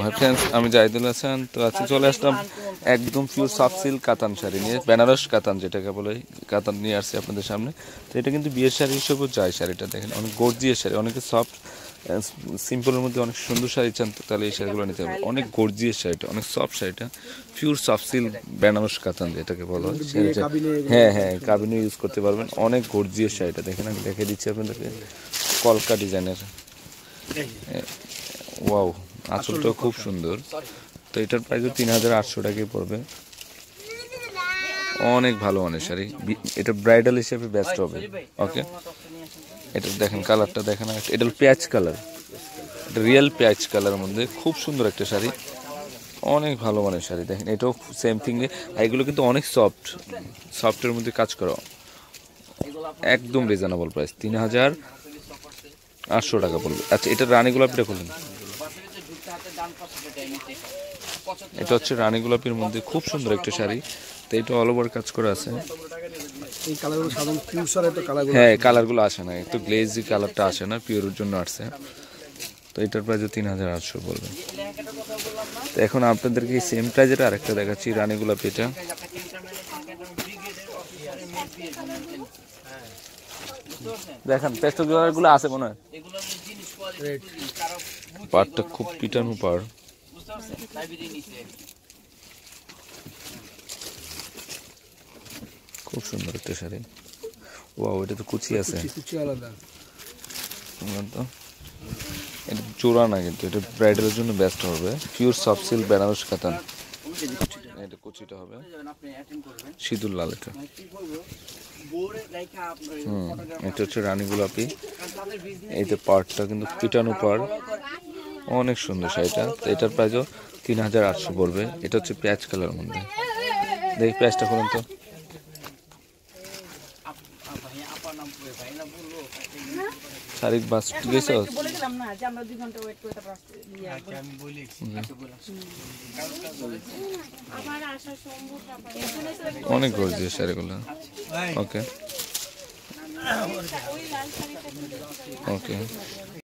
ভাই ফ্রেন্ডস আমি জাহিদুল হাসান তো আজকে চলে আসলাম একদম পিওর সফট সিল্ক কাতান শাড়ি নিয়ে বেনারস কাতান যেটাকে বলে কাতান নিয়ে আসছি আপনাদের সামনে। তো এটা কিন্তু বিয়ের শাড়ি হিসেবেও যায় শাড়িটা দেখেন অনেক গর্জিয়াস শাড়ি অনেকে সফট সিম্পলের মধ্যে অনেক সুন্দর শাড়ি চান তো তাহলে এই শাড়িগুলো নিতে হবে। অনেক গর্জিয়াস শাড়িটা অনেক সফট শাড়িটা পিওর সফট সিল্ক বেনারস কাতান যেটাকে বলা হয় হ্যাঁ হ্যাঁ কাবিনে ইউজ করতে পারবেন। অনেক গর্জিয়াস শাড়িটা দেখেন আমি দেখে দিচ্ছি আপনাদেরকে কলকা ডিজাইনের ওয়াও। আঁচলটা খুব সুন্দর। তো এটার প্রাইস তিন হাজার আটশো টাকায় পড়বে। অনেক ভালো মানের শাড়ি। এটা ব্রাইডাল হিসেবে বেস্ট হবে। ওকে এটা দেখেন কালারটা দেখেন এটা পেঁয়াজ কালার এটা রিয়েল পেঁয়াজ কালারের মধ্যে খুব সুন্দর একটা শাড়ি। অনেক ভালো মানের শাড়ি। দেখেন এটাও সেম থিং এগুলো কিন্তু অনেক সফট সফটের মধ্যে কাজ করা। একদম রিজনেবল প্রাইস তিন হাজার আটশো টাকা পড়বে। আচ্ছা এটা রানী গোলাপিটা করলেন এটা হচ্ছে রানী গোলাপির মধ্যে খুব সুন্দর একটা শাড়ি। তো এটা অল ওভার কাজ করে আছে। এই কালারগুলো কালারগুলো হ্যাঁ কালারগুলো আসে না। একটু গ্লেজি কালারটা আসে না পিওরের জন্য আসছে। তো এটার প্রাইস তিন হাজার আটশো পড়বে তো এখন আপনাদেরকে এই সেম প্রাইজের আরেকটা দেখাচ্ছি রানী গোলাপি এটা। দেখেন পেস্টগুলো আছে মনে হয়। পাড়টা খুব পিটানো পাড়। খুব সুন্দর একটা শাড়ি। ওয়াও এটা তো কুচি আছে। তো এটা চোরা না কিন্তু এটা ব্রাইডালের জন্য বেস্ট হবে। পিওর সফট সিল্ক বেনারস কাতান। এটা কুচিটা হবে। সিঁদুর লাল এটা। হুম এটা হচ্ছে রানী গোলাপি। এই যে পার্টটা কিন্তু পিটানো পাড় অনেক সুন্দর শাড়িটা। তো এটার প্রাইসও তিন হাজার আটশো পড়বে। এটা হচ্ছে পেঁয়াজ কালার মধ্যে। দেখি পেঁয়াজটা করুন তো। বাস। অনেক গর্জিয়াস শাড়িগুলো। ওকে। ওকে